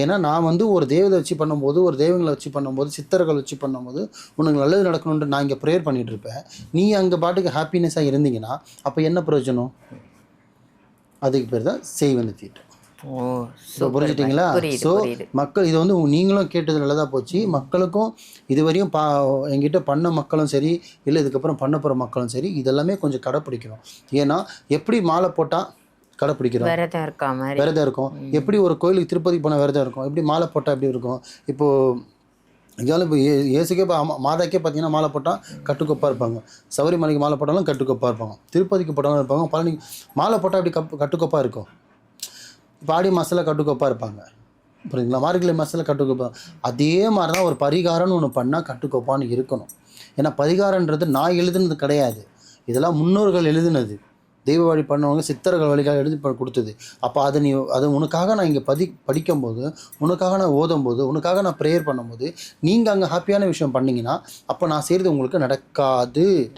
ஏன்னா நான் வந்து ஒரு தெய்வத்தை வச்சு பண்ணும்போது ஒரு தெய்வங்களை வச்சு பண்ணும்போது சித்தர்கள் வச்சு பண்ணும்போது உனக்கு நல்லது நடக்கணுன்ட்டு நான் இங்கே ப்ரேயர் பண்ணிட்டு இருப்பேன் நீ அங்கே பாட்டுக்கு ஹாப்பினஸாக இருந்தீங்கன்னா அப்போ என்ன பிரயோஜனம்? அதுக்கு பேர் தான் செய்வந்த தீட்டு. ஓ ஸோ புரிஞ்சுட்டிங்களா? ஸோ மக்கள் இது வந்து நீங்களும் கேட்டது நல்லதாக போச்சு. மக்களுக்கும் இதுவரையும் பா எங்கிட்ட பண்ண மக்களும் சரி இல்லை இதுக்கப்புறம் பண்ண போகிற மக்களும் சரி இதெல்லாமே கொஞ்சம் கடைப்பிடிக்கணும். ஏன்னா எப்படி மாலை போட்டால் கடைப்பிடிக்கிறோம். விரதம் இருக்கா மாதிரி. விரதம் இருக்கும். எப்படி ஒரு கோயிலுக்கு திருப்பதி போனால் விரதம் இருக்கும்? எப்படி மாலை போட்டால் எப்படி இருக்கும்? இப்போது எங்கேயாலும் இப்போ ஏ ஏசுக்கே இப்போ மாதாக்கே பார்த்தீங்கன்னா மாலை போட்டால் கட்டுக்கோப்பாக இருப்பாங்க. சபரிமலைக்கு மாலை போட்டாலும் கட்டுக்கோப்பாக இருப்பாங்க. திருப்பதிக்கு போட்டாலும் இருப்பாங்க. பழனி மாலை போட்டால் அப்படி கப் கட்டுக்கோப்பாக இருக்கும்? இப்போ ஆடி மாதத்தில் கட்டுக்கோப்பாக இருப்பாங்க. புரியுதுங்களா? மார்கழி மாதத்தில் கட்டுக்கோப்பா. அதே மாதிரி தான் ஒரு பரிகாரம்னு ஒன்று பண்ணால் கட்டுக்கோப்பான்னு இருக்கணும். ஏன்னா பரிகாரன்றது நான் எழுதுனது கிடையாது. இதெல்லாம் முன்னோர்கள் எழுதுனது. தெய்வ வழி பண்ணவங்க சித்தர்கள் வழிகாக எழுதி ப- கொடுத்தது. அப்போ அதை நீ அது உனக்காக நான் இங்கே பதி படிக்கும்போது உனக்காக நான் ஓதும்போது உனக்காக நான் ப்ரேயர் பண்ணும்போது நீங்கள் அங்கே ஹாப்பியான விஷயம் பண்ணிங்கன்னா அப்போ நான் செய்கிறது உங்களுக்கு நடக்காது.